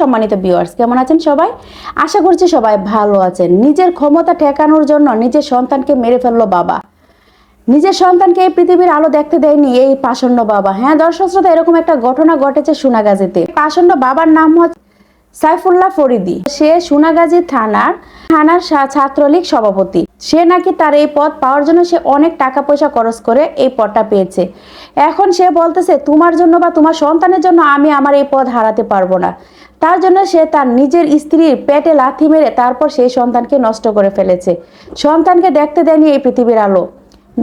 সম্মানিত ভিউয়ার্স কেমন আছেন সবাই? আশা করছি সবাই ভালো আছেন। নিজের ক্ষমতা ঠেকানোর জন্য নিজের সন্তানকে মেরে ফেলল বাবা। নিজের সন্তানকে এই পৃথিবীর আলো দেখতে দেয়নি এই পাষণ্ড বাবা। হ্যাঁ দর্শক শ্রোতা, এরকম একটা ঘটনা ঘটেছে সোনাগাজীতে। পাষণ্ড বাবার নাম হচ্ছে সাইফুল্লাহ ফরিদি। সে সোনাগাজী থানার থানার ছাত্রলীগ সভাপতি। সে নাকি তার এই পদ পাওয়ার জন্য সে অনেক টাকা পয়সা খরচ করে এই পদটা পেয়েছে। এখন সে বলতেছে, তোমার জন্য বা তোমার সন্তানের জন্য আমি আমার এই পদ হারাতে পারব না। তার জন্য সে তার নিজের স্ত্রীর পেটে লাথি মেরে তারপর সেই সন্তানকে নষ্ট করে ফেলেছে। সন্তানকে দেখতে দেয়নি এই পৃথিবীর আলো।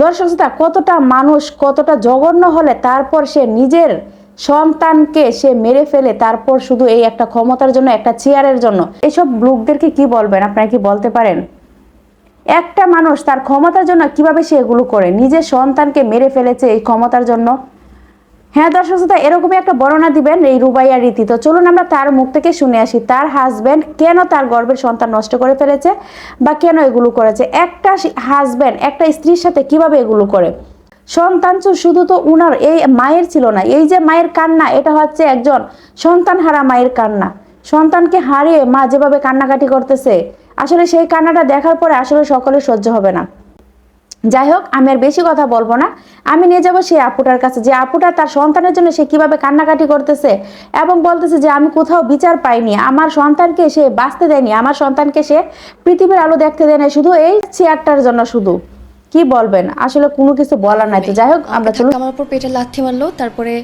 দর্শক কতটা মানুষ, কতটা জঘন্য হলে তারপর সে নিজের সন্তানকে সে মেরে ফেলে তারপর শুধু এই একটা ক্ষমতার জন্য একটা চেয়ারের জন্য। এসব লোকদেরকে কি বলবেন? আপনারা কি বলতে পারেন? একটা মানুষ তার ক্ষমতার জন্য কীভাবে সে এগুলো করে? নিজের সন্তানকে মেরে ফেলেছে এই ক্ষমতার জন্য। হ্যাঁ দর্শক শ্রোতা, এরকমই একটা বর্ণনা দিবেন এই রুবাইয়া রীতি। তো চলুন আমরা তার মুখ থেকে শুনে আসি। তার হাজব্যান্ড কেন তার গর্ভের সন্তান নষ্ট করে ফেলেছে বা কেন এগুলো করেছে? একটা হাজব্যান্ড একটা স্ত্রীর সাথে কীভাবে এগুলো করে? সন্তান শুধু তো উনার এই মায়ের ছিল না, এই যে মায়ের কান্না, এটা হচ্ছে একজন সন্তান হারা মায়ের কান্না। সন্তানকে হারিয়ে মা যেভাবে কান্নাকাটি করতেছে, আসলে সেই কান্নাটা দেখার পরে আসলে সকলে সহ্য হবে না। যাই হোক, আমি আর বেশি কথা বলব না। আমি নিয়ে যাব সেই আপুটার কাছে, যে আপুটা তার সন্তানের জন্য সে কীভাবে কান্নাকাটি করতেছে এবং বলতেছে যে, আমি কোথাও বিচার পাইনি, আমার সন্তানকে সে বাঁচতে দেয়নি, আমার সন্তানকে সে পৃথিবীর আলো দেখতে দেয়নি, শুধু এই চেয়ারটার জন্য শুধু। কি বলবেন? আসলে কোনো কিছু বলার নাই তো। যাই হোক আমরা চলুন। আমার উপর পেটে লাথি মারলো তারপরে